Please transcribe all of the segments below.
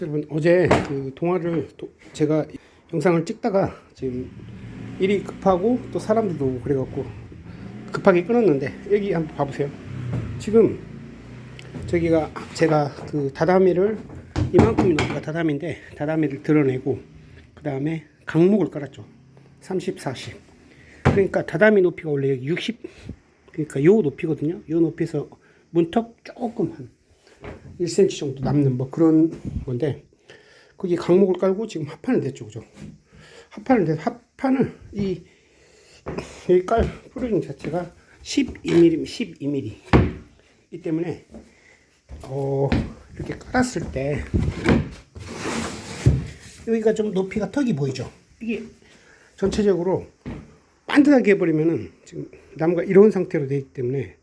여러분 어제 그 동화를 도- 제가 영상을 찍다가 지금 일이 급하고 또 사람들도 그래갖고 급하게 끊었는데 여기 한번 봐보세요. 지금 저기가 제가 그 다다미를 이만큼이 높이가 다다미인데 다다미를 드러내고 그 다음에 강목을 깔았죠. 30, 40. 그러니까 다다미 높이가 원래 여기 60 그러니까 요 높이거든요. 요 높이에서 문턱 조금 한 1cm 정도 남는 뭐 그런 건데 거기 강목을 깔고 지금 합판을 냈죠, 그죠? 합판을 내 합판을 이 여기 깔 프로링 자체가 12mm, 12mm 이 때문에 어 이렇게 깔았을 때 여기가 좀 높이가 턱이 보이죠? 이게 전체적으로 반듯하게 해버리면은 지금 나무가 이런 상태로 되어 있기 때문에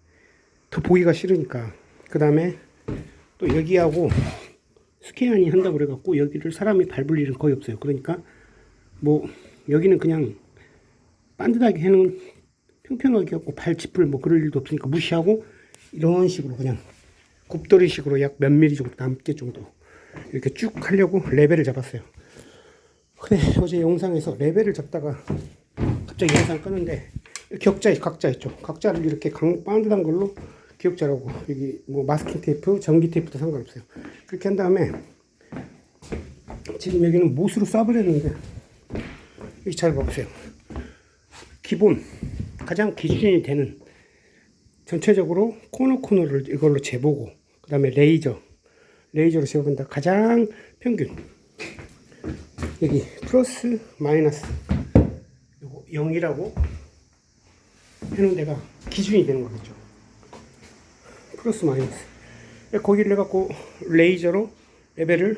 더 보기가 싫으니까 그 다음에 또 여기하고 스케안이 한다고 그래갖고 여기를 사람이 밟을 일은 거의 없어요. 그러니까 뭐 여기는 그냥 반듯하게 해놓은 평평하게 갖고 발 짚을 뭐 그럴 일도 없으니까 무시하고 이런 식으로 그냥 굽돌이식으로 약 몇 미리 정도 남게 정도 이렇게 쭉 하려고 레벨을 잡았어요. 근데 어제 영상에서 레벨을 잡다가 갑자기 영상 끄는데 격자 각자 있죠. 각자를 이렇게 강 반듯한 걸로 기억자라고 여기 뭐 마스킹 테이프, 전기 테이프도 상관없어요. 그렇게 한 다음에 지금 여기는 못으로 쏴버렸는데 여기 잘 봐보세요. 기본 가장 기준이 되는 전체적으로 코너 코너를 이걸로 재보고 그 다음에 레이저 레이저로 재본다 가장 평균 여기 플러스 마이너스 요거 0이라고 해놓은 데가 기준이 되는 거겠죠. 플러스 마이너스. 거기를 해갖고 레이저로 레벨을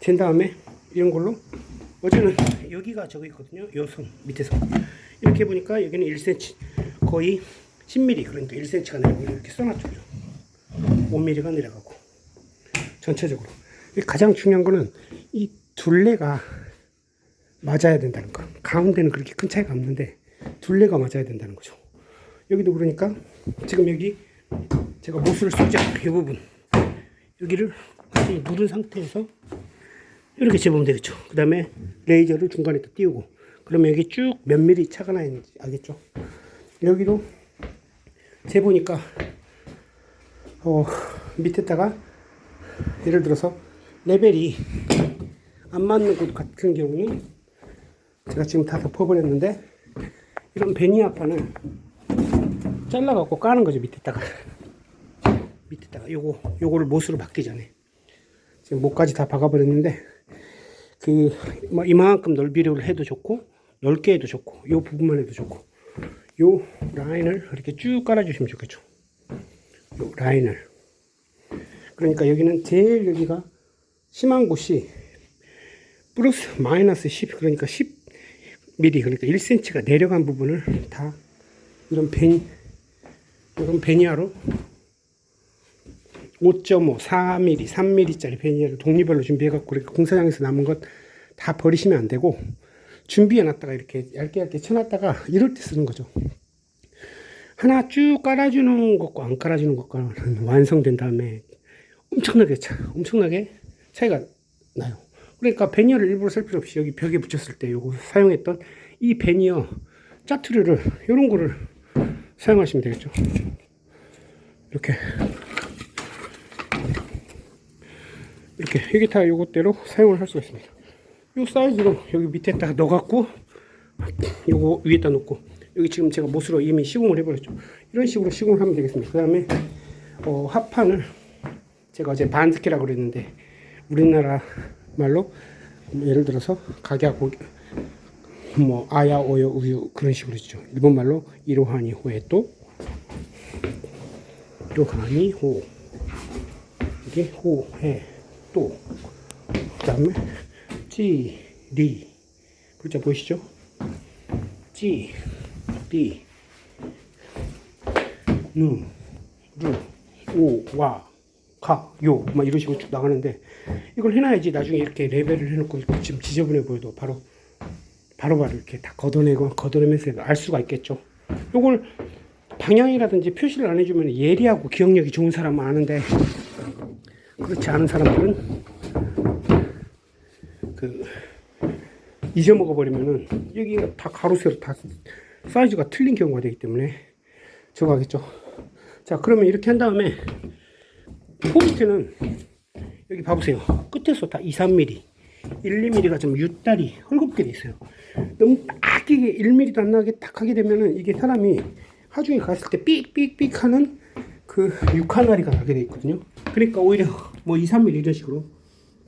잰 다음에 이런 걸로 어제는 여기가 저기 있거든요. 요선 밑에서 이렇게 보니까 여기는 1cm 거의 10mm 그러니까 1cm가 내려고 이렇게 써놨죠. 5mm가 내려가고 전체적으로 가장 중요한 거는 이 둘레가 맞아야 된다는 거. 가운데는 그렇게 큰 차이가 없는데 둘레가 맞아야 된다는 거죠. 여기도 그러니까 지금 여기 제가 못을 쏘자 이 부분 여기를 누른 상태에서 이렇게 재보면 되겠죠. 그 다음에 레이저를 중간에 또 띄우고 그러면 여기 쭉 몇 미리 차가 나 있는지 알겠죠. 여기도 재보니까 어, 밑에다가 예를 들어서 레벨이 안 맞는 곳 같은 경우는 제가 지금 다 덮어버렸는데 이런 베니아판을 잘라갖고 까는 거죠 밑에다가 밑에다가 요거 요거를 못으로 박기 전에. 지금 목까지 다 박아버렸는데 그 뭐 이만큼 넓이를 해도 좋고 넓게 해도 좋고 요 부분만 해도 좋고 요 라인을 이렇게 쭉 깔아주시면 좋겠죠. 요 라인을. 그러니까 여기는 제일 여기가 심한 곳이 플러스 마이너스 10 그러니까 10 mm 그러니까 1cm가 내려간 부분을 다 이런 베니 이런 베니아로 5.5, 4mm, 3mm짜리 베니아를 독립별로 준비해갖고 그렇게 공사장에서 남은 것 다 버리시면 안 되고 준비해놨다가 이렇게 얇게 얇게 쳐놨다가 이럴 때 쓰는 거죠. 하나 쭉 깔아주는 것과 안 깔아주는 것과는 완성된 다음에 엄청나게 차, 엄청나게 차이가 나요. 그러니까 베니어를 일부러 쓸 필요 없이 여기 벽에 붙였을 때 요거 사용했던 이 베니어 짜투리를 요런 거를 사용하시면 되겠죠. 이렇게 이렇게 다 요것대로 사용을 할 수가 있습니다. 요 사이즈로 여기 밑에다가 넣어갖고 요거 위에다 놓고 여기 지금 제가 못으로 이미 시공을 해버렸죠. 이런 식으로 시공을 하면 되겠습니다. 그 다음에 어, 합판을 제가 어제 반스키라고 그랬는데 우리나라 말로 예를 들어서 각야고 뭐 아야 오요 우유 그런 식으로 있죠. 일본 말로 이로하니 호에 또 이로하니 호 이게 호해 또 그 다음에 찌리 글자 보이시죠? 찌, 리, 누, 루, 오, 와, 가, 요, 막 이런 식으로 쭉 나가는데 이걸 해놔야지 나중에 이렇게 레벨을 해놓고 지금 지저분해 보여도 바로 바로 바로 이렇게 다 걷어내고 걷어내면서 알 수가 있겠죠. 요걸 방향이라든지 표시를 안 해주면 예리하고 기억력이 좋은 사람은 아는데 그렇지 않은 사람들은 그 잊어먹어 버리면은 여기가 다 가로세로 다 사이즈가 틀린 경우가 되기 때문에 저거 하겠죠. 자 그러면 이렇게 한 다음에 포인트는 여기 봐보세요. 끝에서 다 2, 3mm, 1, 2mm가 좀 유달이 헐겁게 돼 있어요. 너무 딱 이게 1mm도 안 나게 딱 하게 되면은 이게 사람이 하중에 갔을 때 삑삑삑 하는 그 육하나리가 나게 돼 있거든요. 그러니까 오히려 뭐 2, 3mm 이런 식으로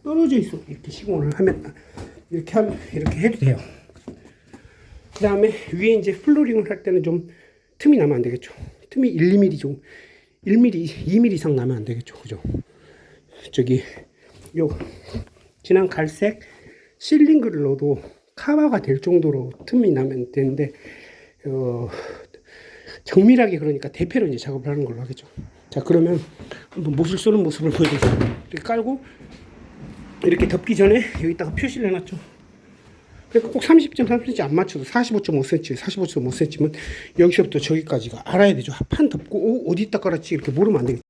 떨어져 있어. 이렇게 시공을 하면 이렇게 하면 이렇게 해도 돼요. 그 다음에 위에 이제 플로링을 할 때는 좀 틈이 나면 안 되겠죠. 틈이 1, 2mm 좀 1mm, 2mm 이상 나면 안 되겠죠. 그죠? 저기 요 진한 갈색 실링글을 넣어도 카바가 될 정도로 틈이 나면 되는데 어, 정밀하게 그러니까 대패로 이제 작업을 하는 걸로 하겠죠. 자 그러면 한번 못을 쏘는 모습을 보여드릴게요. 이렇게 깔고 이렇게 덮기 전에 여기다가 표시를 해놨죠. 그러니까 꼭 30.3cm 안 맞춰도 45.5cm, 45.5cm면 여기서부터 저기까지가 알아야 되죠. 한 덮고 어, 어디다 깔았지 이렇게 모르면 안 되겠죠.